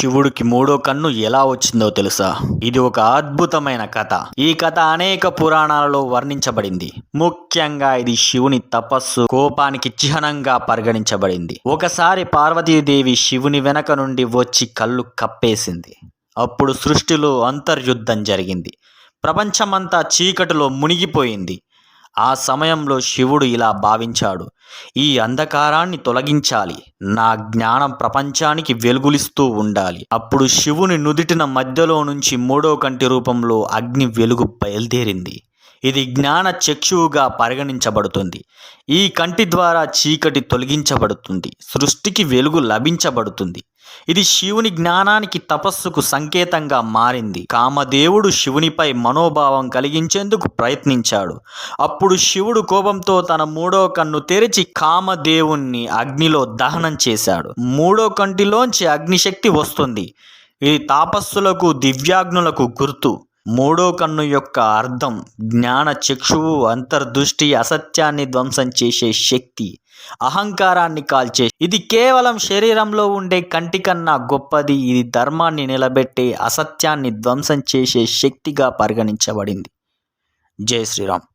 శివుడికి మూడో కన్ను ఎలా వచ్చిందో తెలుసా? ఇది ఒక అద్భుతమైన కథ. ఈ కథ అనేక పురాణాలలో వర్ణించబడింది. ముఖ్యంగా ఇది శివుని తపస్సు కోపానికి చిహ్నంగా పరిగణించబడింది. ఒకసారి పార్వతీదేవి శివుని వెనక నుండి వచ్చి కళ్ళు కప్పేసింది. అప్పుడు సృష్టిలో అంతర్యుద్ధం జరిగింది. ప్రపంచమంతా చీకటిలో మునిగిపోయింది. ఆ సమయంలో శివుడు ఇలా భావించాడు ఈ అంధకారాన్ని తొలగించాలి నా జ్ఞానం ప్రపంచానికి వెలుగులిస్తూ ఉండాలి. అప్పుడు శివుని నుదిటిన మధ్యలో నుంచి మూడో కంటి రూపంలో అగ్ని వెలుగు బయలుదేరింది. ఇది జ్ఞాన చక్షువుగా పరిగణించబడుతుంది. ఈ కంటి ద్వారా చీకటి తొలగించబడుతుంది. సృష్టికి వెలుగు లభించబడుతుంది. ఇది శివుని జ్ఞానానికి తపస్సుకు సంకేతంగా మారింది. కామదేవుడు శివునిపై మనోభావం కలిగించేందుకు ప్రయత్నించాడు. అప్పుడు శివుడు కోపంతో తన మూడో కన్ను తెరిచి కామదేవుణ్ణి అగ్నిలో దహనం చేశాడు. మూడో కంటిలోంచి అగ్నిశక్తి వస్తుంది. ఇది తాపస్సులకు దివ్యాగ్నులకు గుర్తు. మూడో కన్ను యొక్క అర్థం జ్ఞాన చక్షువు అంతర్దృష్టి అసత్యాన్ని ధ్వంసం చేసే శక్తి అహంకారాన్ని కాల్చే ఇది కేవలం శరీరంలో ఉండే కంటి కన్నా గొప్పది. ఇది ధర్మాన్ని నిలబెట్టే అసత్యాన్ని ధ్వంసం చేసే శక్తిగా పరిగణించబడింది. జై శ్రీరామ్.